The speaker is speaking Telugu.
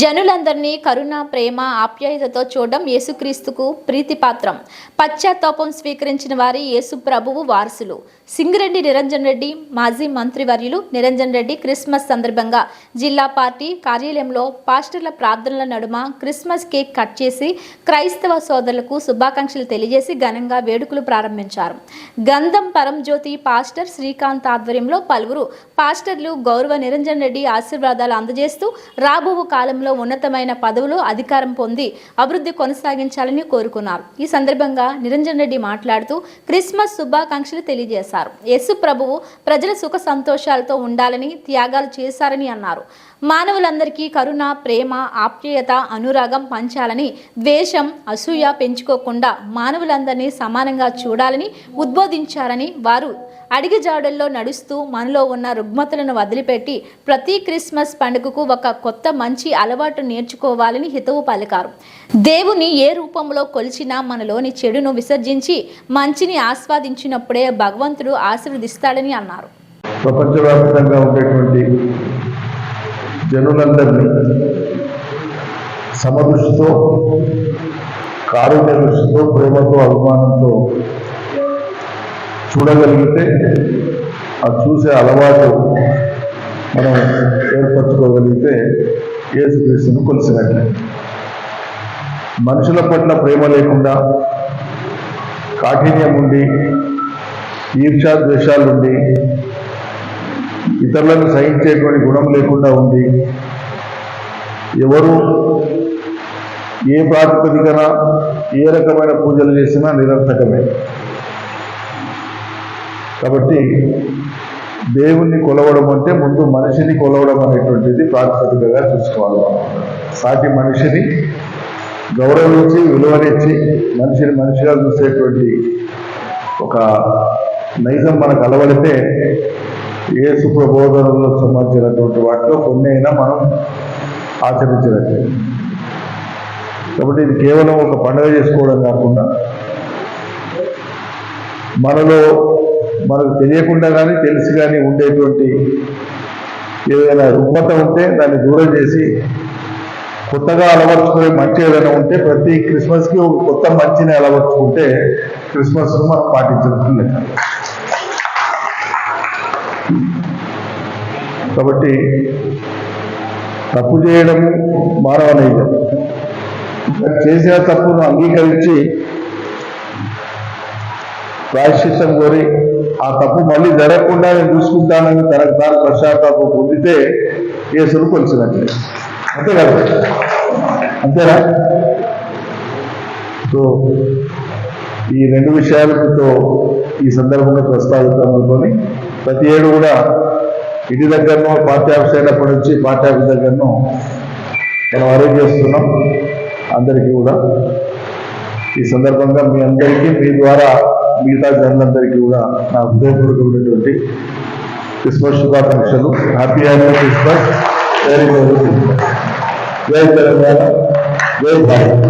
జనులందరినీ కరుణ ప్రేమ ఆప్యాయతతో చూడడం యేసుక్రీస్తుకు ప్రీతిపాత్రం. పశ్చాత్తాపం స్వీకరించిన వారి యేసు ప్రభువు వారసులు. సింగిరెడ్డి నిరంజన్ రెడ్డి మాజీ మంత్రివర్యులు నిరంజన్ రెడ్డి క్రిస్మస్ సందర్భంగా జిల్లా పార్టీ కార్యాలయంలో పాస్టర్ల ప్రార్థనల నడుమ క్రిస్మస్ కేక్ కట్ చేసి క్రైస్తవ సోదరులకు శుభాకాంక్షలు తెలియజేసి ఘనంగా వేడుకలు ప్రారంభించారు. గంధం పరంజ్యోతి పాస్టర్ శ్రీకాంత్ ఆధ్వర్యంలో పలువురు పాస్టర్లు గౌరవ నిరంజన్ రెడ్డి ఆశీర్వాదాలు అందజేస్తూ రాబో కాలంలో ఉన్నతమైన పదవులు అధికారం పొంది అభివృద్ధి కొనసాగించాలని కోరుకున్నారు. ఈ సందర్భంగా నిరంజన్ రెడ్డి మాట్లాడుతూ క్రిస్మస్ శుభాకాంక్షలు తెలియజేశారు. యేసు ప్రభువు ప్రజల సుఖ సంతోషాలతో ఉండాలని త్యాగాలు చేశారని అన్నారు. మానవులందరికీ కరుణ ప్రేమ ఆప్యాయత అనురాగం పంచాలని ద్వేషం అసూయ పెంచుకోకుండా మానవులందరినీ సమానంగా చూడాలని ఉద్బోధించారని వారు అడిగిజాడల్లో నడుస్తూ మనలో ఉన్న రుగ్మతలను వదిలిపెట్టి ప్రతి క్రిస్మస్ పండుగకు ఒక కొత్త మంచి అలవాటు అలవాటు నేర్చుకోవాలని హితవు పలికారు. దేవుని ఏ రూపంలో కొలిచినా మనలోని చెడును విసర్జించి మంచిని ఆస్వాదించినప్పుడే భగవంతుడు ఆశీర్వదిస్తాడని అన్నారు. ప్రపంచవ్యాప్తంగా ఉండేటువంటి జనులందరినీ సమదృష్టితో కారుణ్య దృష్టితో ప్రేమతో అభిమానంతో చూడగలిగితే అది చూసే అలవాటు యేసుక్రీస్తును కొలిసినట్లే మనుషుల పట్ల ప్రేమ లేకుండా కాఠిన్యం ఉండి ఈర్షా ద్వేషాలుండి ఇతరులను సహించేటువంటి గుణం లేకుండా ఉంది ఎవరు ఏ ప్రాతిపదికన ఏ రకమైన పూజలు చేసినా నిరర్థకమే. కాబట్టి దేవుణ్ణి కొలవడం అంటే ముందు మనిషిని కొలవడం అనేటువంటిది ప్రాతిపదికగా చూసుకోవాలి. సాటి మనిషిని గౌరవించి విలువనిచ్చి మనిషిని మనిషిగా చూసేటువంటి ఒక నైజం మనకు అలవడితే యేసు ప్రబోధనలకు సంబంధించినటువంటి వాటిలో కొన్ని అయినా మనం ఆచరించినట్లే కాబట్టి ఇది కేవలం ఒక పండుగ చేసుకోవడం కాకుండా మనలో మనకు తెలియకుండా కానీ తెలిసి కానీ ఉండేటువంటి ఏదైనా రుగ్మత ఉంటే దాన్ని దూరం చేసి కొత్తగా అలవర్చుకునే మంచి ఏదైనా ఉంటే ప్రతి క్రిస్మస్కి ఒక కొత్త మంచిని అలవర్చుకుంటే క్రిస్మస్ను మనం పాటించినట్లు లెక్క. కాబట్టి తప్పు చేయడం మానవ నైజం చేసిన తప్పును అంగీకరించి ప్రాయశ్చిత్తం కోరి ఆ తప్పు మళ్ళీ జరగకుండా నేను చూసుకుంటానని తనకు తాను పశ్చాత్తాపం పొందితే కేసులు కొలిసినట్లే అంతే కదా? అంతేనా? సో ఈ రెండు విషయాలతో ఈ సందర్భంగా ప్రస్తావిద్దాం అనుకొని ప్రతి ఏడు కూడా ఇంటి దగ్గరను పార్టీ ఆఫీస్ అయినప్పటి నుంచి పార్టీ ఆఫీస్ దగ్గరను మనం అరేంజ్ చేస్తున్నాం. అందరికీ కూడా ఈ సందర్భంగా మీ అందరికీ మీ ద్వారా మిగతా జనులందరికీ కూడా నా హృదయపూర్వకమైనటువంటి క్రిస్మస్ శుభాకాంక్షలు. Happy happy Christmas very very జై తెలంగాణ జై భారత్